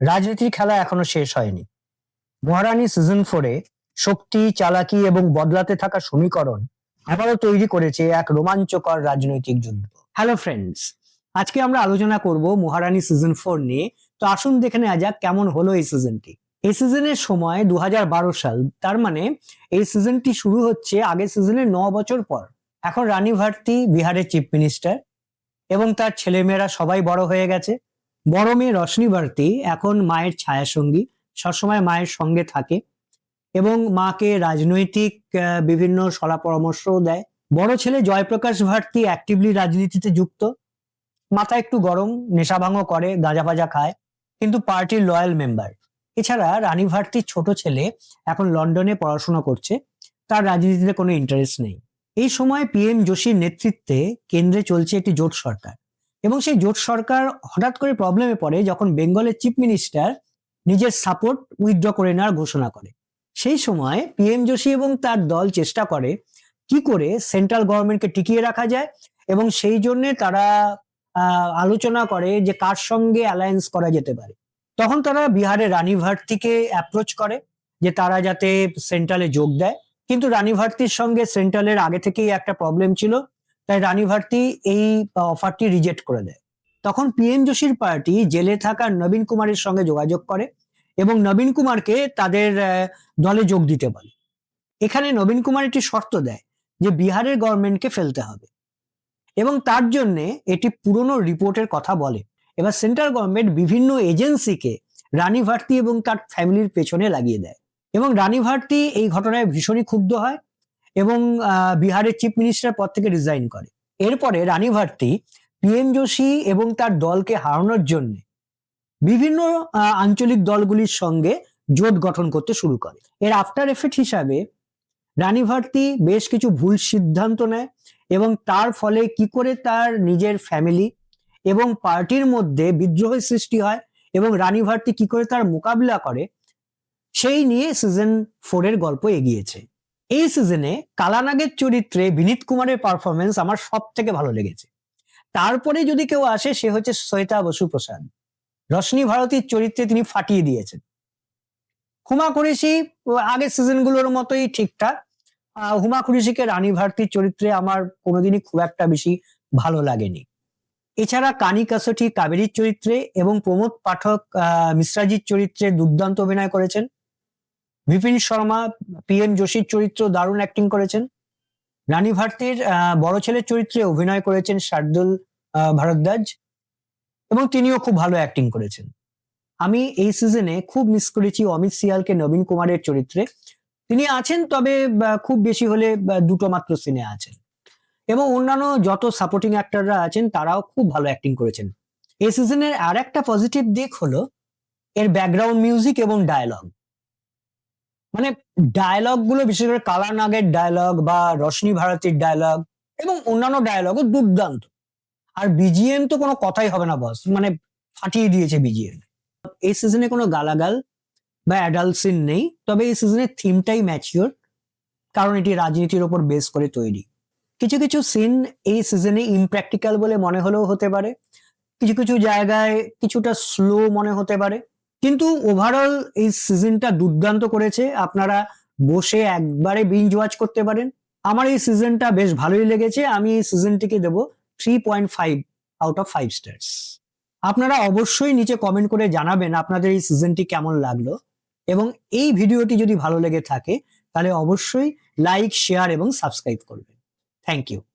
রাজনীতির খেলা এখনও শেষ হয়নি। মহারানী সিজন ফোরে শক্তি, চালাকি এবং বদলাতে থাকা সমীকরণ আবারও তৈরি করেছে এক রোমাঞ্চকর রাজনৈতিক যুদ্ধ। হ্যালো ফ্রেন্ডস আজকে আমরা আলোচনা করব মহারানী সিজন ফোর নিয়ে। তো আসুন দেখে নেওয়া যাক কেমন হলো এই সিজনটি এই সিজনের সময় দু হাজার বারো সাল, তার মানে এই সিজনটি শুরু হচ্ছে আগের সিজনের ন বছর পর। এখন রানী ভারতী বিহারের চিফ মিনিস্টার এবং তার ছেলেমেয়েরা সবাই বড় হয়ে গেছে। বড় মেয়ে রশনি ভারতী এখন মায়ের ছায়াসঙ্গী, সবসময় মায়ের সঙ্গে থাকে এবং মাকে রাজনৈতিক বিভিন্ন সলা পরামর্শও দেয়। বড় ছেলে জয়প্রকাশ ভারতী অ্যাক্টিভলি রাজনীতিতে যুক্ত। মাথা একটু গরম নেশাভাঙও করে, গাঁজা ভাজা খায়, কিন্তু পার্টির লয়াল মেম্বার এছাড়া রানী ভারতীর ছোট ছেলে এখন লন্ডনে পড়াশোনা করছে, তার রাজনীতিতে কোনো ইন্টারেস্ট নেই। এই সময় পিএম যোশীর নেতৃত্বে কেন্দ্রে চলছে একটি জোট সরকার। এবং সেই জোট সরকার হঠাৎ করে প্রবলেমে পড়ে যখন বেঙ্গলের চিফ মিনিস্টার নিজের সাপোর্ট উইথড্র করে নেওয়ার ঘোষণা করে। সেই সময় পিএম যোশী এবং তার দল চেষ্টা করে কি করে সেন্ট্রাল গভর্নমেন্টকে টিকিয়ে রাখা যায় এবং সেই জন্য তারা আলোচনা করে যে কার সঙ্গে অ্যালায়েন্স করা যেতে পারে। তখন তারা বিহারের রানী ভারতীকে অ্যাপ্রোচ করে যে তারা যাতে সেন্ট্রালে যোগ দেয়। কিন্তু রানী ভারতীর সঙ্গে সেন্ট্রালের আগে থেকেই একটা প্রবলেম ছিল তাই রানী ভারতী এই অফারটি রিজেক্ট করে দেয়। তখন পিএম যোশীর পার্টি জেলে থাকা নবীন কুমারের সঙ্গে যোগাযোগ করে এবং নবীন কুমারকে তাদের দলে যোগ দিতে বলে। এখানে নবীন কুমার একটি শর্ত দেয় যে বিহারের গভর্নমেন্টকে ফেলতে হবে। এবং তার জন্য এটি পুরনো রিপোর্টের কথা বলে। এবার সেন্ট্রাল গভর্নমেন্ট বিভিন্ন এজেন্সিকে রানী ভারতী এবং তার ফ্যামিলির পেছনে লাগিয়ে দেয়। এবং রানী ভারতী এই ঘটনায় ভীষণই ক্ষুব্ধ হয়। এবং বিহারের চিফ মিনিস্টার পদ থেকে রিজাইন করে। এরপরে রানী ভারতী পিএম যোশী এবং তার দলকে হারানোর জন্য বিভিন্ন আঞ্চলিক দলগুলির সঙ্গে জোট গঠন করতে শুরু করে। এর আফটার এফেক্ট হিসাবে রানী ভারতী বেশ কিছু ভুল সিদ্ধান্ত নেয় এবং তার ফলে কি করে তার নিজের ফ্যামিলি এবং পার্টির মধ্যে বিদ্রোহের সৃষ্টি হয় এবং রানী ভারতী কি করে তার মোকাবিলা করে, সেই নিয়ে সিজন ফোর এর গল্প এগিয়েছে। এই সিজনে কালানাগের চরিত্রে বিনীত কুমারের পারফরমেন্স আমার সব থেকে ভালো লেগেছে। তারপরে যদি কেউ আসে, সে হচ্ছে শ্বেতা বসু প্রসাদ। রশনি ভারতীর চরিত্রে তিনি ফাটিয়ে দিয়েছেন। হুমা কুরেশি আগের সিজনগুলোর মতোই ঠিকঠাক। হুমা কুরেশিকে রানী ভারতীর চরিত্রে আমার কোনোদিনই খুব একটা বেশি ভালো লাগেনি। এছাড়া কানি কাসটি কাবেরীর চরিত্রে এবং প্রমোদ পাঠক মিশ্রাজির চরিত্রে দুর্দান্ত অভিনয় করেছেন। বিপিন শর্মা, পি এম যোশীর চরিত্র দারুণ অ্যাক্টিং করেছেন। রানী ভারতীর বড় ছেলের চরিত্রে অভিনয় করেছেন শার্দুল ভারদ্বাজ এবং তিনিও খুব ভালো অ্যাক্টিং করেছেন। আমি এই সিজনে খুব মিস করেছি অমিত সিয়ালকে নবীন কুমারের চরিত্রে। তিনি আছেন তবে খুব বেশি হলে দুটো মাত্র সিনে আছেন। এবং অন্যান্য যত সাপোর্টিং অ্যাক্টররা আছেন, তারাও খুব ভালো অ্যাক্টিং করেছেন। এই সিজনের আর একটা পজিটিভ দিক হলো, এর ব্যাকগ্রাউন্ড মিউজিক এবং ডায়লগ মানে ডায়লগগুলো, বিশেষ করে কালা নাগের ডায়লগ বা রশনি ভারতীর ডায়লগ এবং অন্যান্য ডায়লগও দুর্দান্ত। আর বিজিএম তো কোনো কথাই হবে না বস মানে ফাটিয়ে দিয়েছে বিজিএম এই সিজনে কোনো গালাগাল বা অ্যাডাল্ট সিন নেই, তবে এই সিজনের থিমটাই ম্যাচিওর কারণ এটি রাজনীতির ওপর বেস করে তৈরি। কিছু কিছু সিন এই সিজনে ইমপ্র্যাকটিক্যাল বলে মনে হলেও হতে পারে। কিছু কিছু জায়গায় কিছুটা স্লো মনে হতে পারে। কিন্তু ওভারঅল এই সিজনটা দুর্দান্ত করেছে। আপনারা বসে একবারে বিঞ্জ ওয়াচ করতে পারেন। আমার এই সিজনটা বেশ ভালোই লেগেছে। আমি এই সিজনটিকে দেব three point five out of five stars আপনারা অবশ্যই নিচে কমেন্ট করে জানাবেন আপনাদের এই সিজনটি কেমন লাগল। এবং এই ভিডিওটি যদি ভালো লেগে থাকে, তাহলে অবশ্যই লাইক শেয়ার এবং সাবস্ক্রাইব করবেন। Thank you